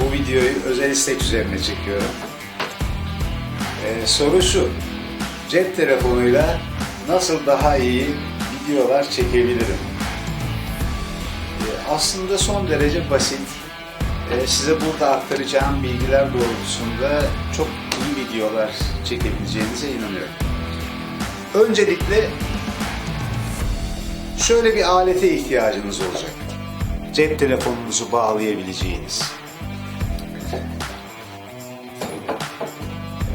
Bu videoyu özel istek üzerine çekiyorum. Ee, soru şu. Cep telefonuyla nasıl daha iyi videolar çekebilirim? Ee, aslında son derece basit. Ee, size burada aktaracağım bilgiler doğrultusunda çok iyi videolar çekebileceğinize inanıyorum. Öncelikle şöyle bir alete ihtiyacınız olacak. Cep telefonunuzu bağlayabileceğiniz.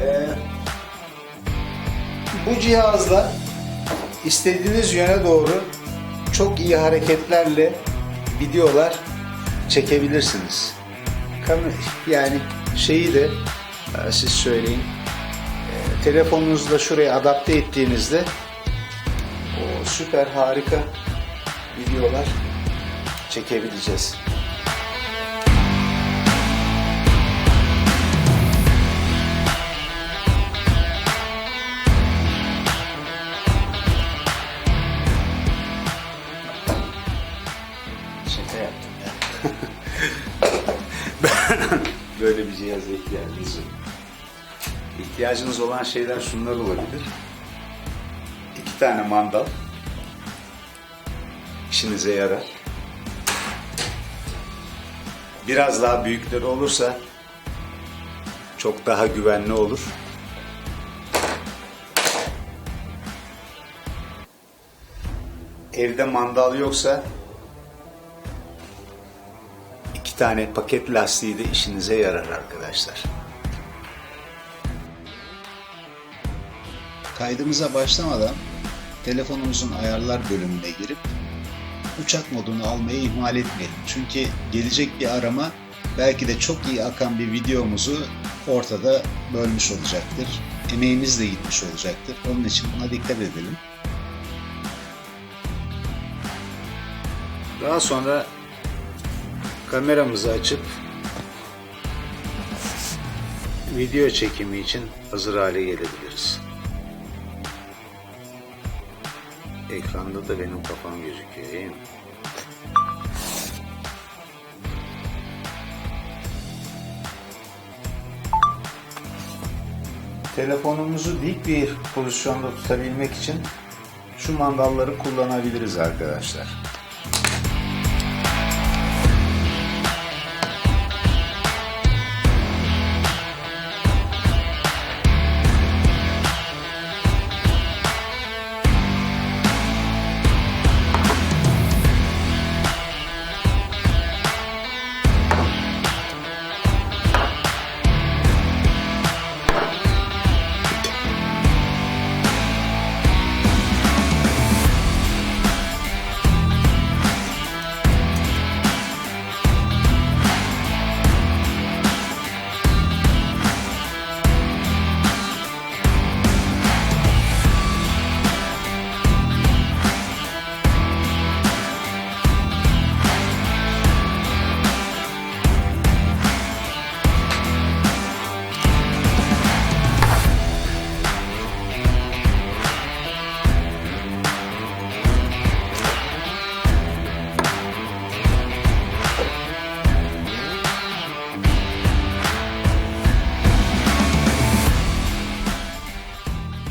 Ee, bu cihazla istediğiniz yöne doğru çok iyi hareketlerle videolar çekebilirsiniz. Yani şeyi de e, siz söyleyin. E, telefonunuzu da şuraya adapte ettiğinizde o süper harika videolar çekebileceğiz. Şaka yaptım ya. Böyle bir cihaza ihtiyacınız yok. İhtiyacınız olan şeyler şunlar olabilir. İki tane mandal. İşinize yarar. Biraz daha büyükleri olursa çok daha güvenli olur. Evde mandal yoksa iki tane paket lastiği de işinize yarar arkadaşlar. Kaydımıza başlamadan telefonumuzun ayarlar bölümüne girip uçak modunu almayı ihmal etmeyelim. Çünkü gelecek bir arama belki de çok iyi akan bir videomuzu ortada bölmüş olacaktır. Emeğimiz de gitmiş olacaktır. Onun için buna dikkat edelim. Daha sonra kameramızı açıp video çekimi için hazır hale gelebiliriz. Ekranda da benim kafam gözüküyor değil mi? Telefonumuzu dik bir pozisyonda tutabilmek için şu mandalları kullanabiliriz arkadaşlar.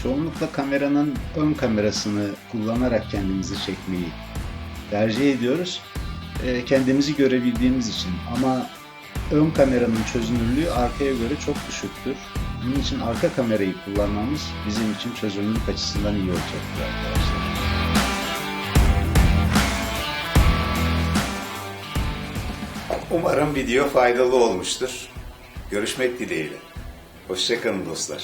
Çoğunlukla kameranın ön kamerasını kullanarak kendimizi çekmeyi tercih ediyoruz. Ee, Kendimizi görebildiğimiz için ama ön kameranın çözünürlüğü arkaya göre çok düşüktür. Bunun için arka kamerayı kullanmamız bizim için çözünürlük açısından iyi olacaktır arkadaşlar. Umarım video faydalı olmuştur. Görüşmek dileğiyle. Hoşçakalın dostlar.